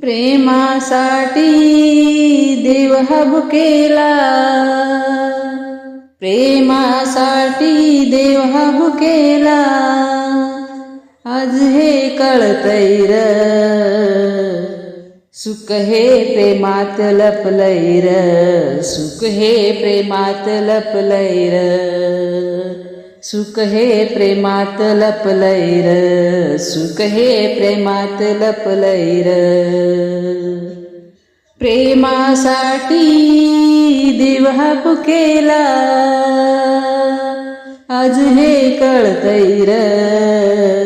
प्रेमासाठी देव हा प्रेमासाठी देव हा आज हे कळतय र. सुख हे प्रेमात लपलय र. सुख हे प्रेमात लपलय र. सुख हे प्रेमात लपलैर र सुख हे प्रेमात लपलैर र. प्रेमासाठी दिवा हा फुकेला आज हे कळतैर र.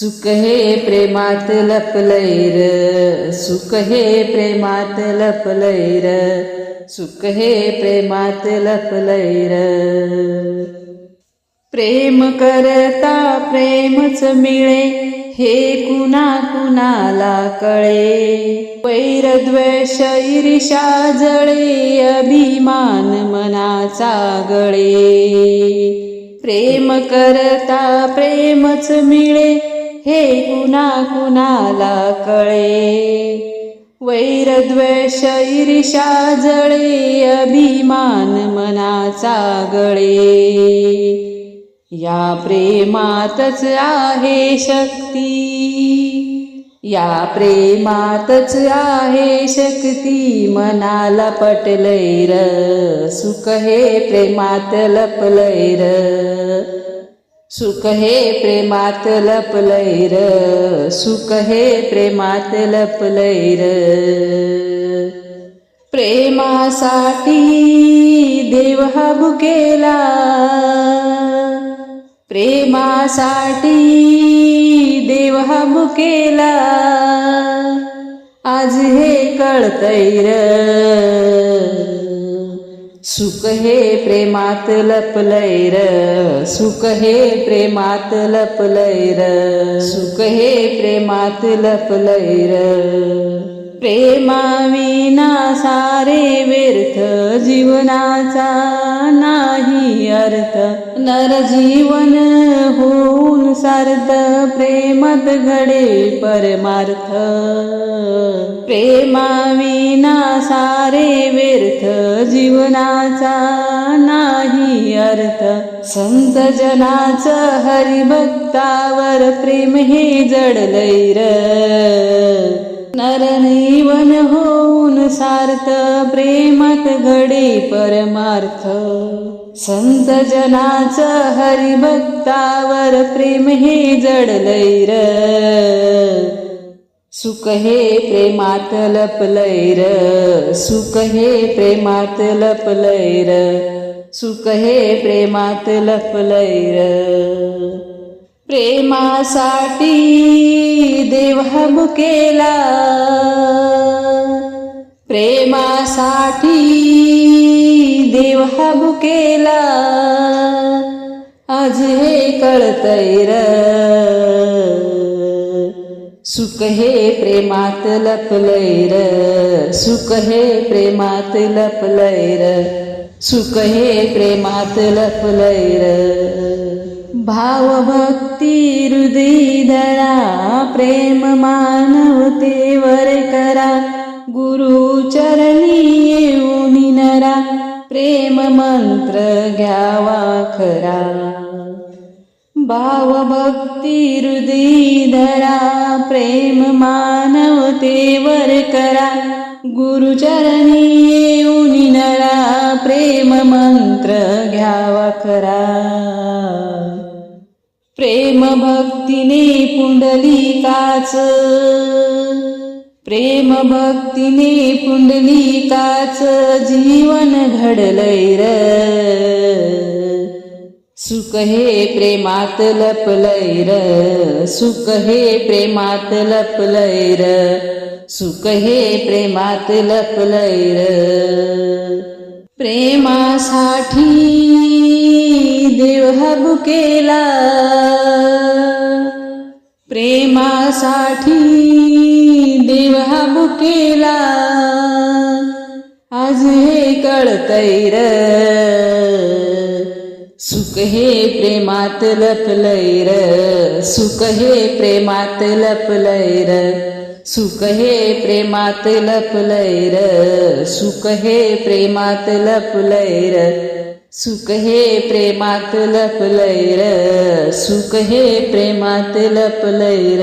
सुख हे प्रेमात लपलय र सुख हे प्रेमात लपलय र सुख हे प्रेमात लपलय र. प्रेम करता प्रेमच मिळे हे कुणा कुणाला कळे. वैर द्वेष ईर्षा जळे अभिमान मनाचा गळे. प्रेम करता प्रेमच मिळे हे कुणा कुणाला कळे. वैरद्वेष ईर्षा जळे अभिमान मनाचा गळे. या प्रेमातच आहे शक्ती. या प्रेमातच आहे शक्ती. मनाला पटलैर र सुख हे प्रेमात लपलैर र. सुख हे प्रेमात लपलैर र सुख हे प्रेमात लपलैर र. प्रेमासाठी देव हा भुकेला. प्रेमासाठी देव हा भुकेला. आज हे कळतैर र. सुख हे प्रेमात लपलय र. सुख हे प्रेमात लपलय र. सुख हे प्रेमात लपलय र. प्रेमाविना सारे व्यर्थ जीवनाचा नाही अर्थ. नर जीवन प्रेमत सार्थ घडे परमार्थ. प्रेमाविना सारे व्यर्थ जीवनाचा नाही अर्थ. संत जनाचं हरिभक्तावर प्रेम हे जडलंय र नरनीवन होऊन सार्थ प्रेमत घडे परमार्थ. संत जनाच हरिभक्तावर प्रेम हे जडलैर र. सुख हे प्रेमात लपलैर र. सुख हे प्रेमात लपलैर र. सुख हे प्रेमात लपलैर र. प्रेमासाठी देव हा भुकेला प्रेमासाठी हा केला आज हे कळतय र. सुख हे प्रेमात लपलय र. सुख हे प्रेमात लपलय र. सुख हे प्रेमात लपलय र. भाव भक्ती हृदय धरा प्रेम मानवतेवर करा. गुरु चरणी प्रेम मंत्र घ्यावा खरा. भाव भक्ती धरा प्रेम मानवतेवर करा. गुरुचरणी येऊन नरा प्रेम मंत्र घ्यावा खरा. प्रेम भक्तीने पुंडलिकाच प्रेम भक्तीने पुंडलिकाच जीवन घडलंय र. सुख हे प्रेमात लपलय र. सुख हे प्रेमात लपलय र. सुख हे प्रेमात लपलय र. प्रेमासाठी देव हा केला प्रेमासाठी केला आज हे कळतय र. सुख हे प्रेमात लपलैर सुख हे प्रेमात लपलैर सुख हे प्रेमात लपलैर सुख हे प्रेमात लपलैर सुख हे प्रेमात लपलैर सुख हे प्रेमात लपलैर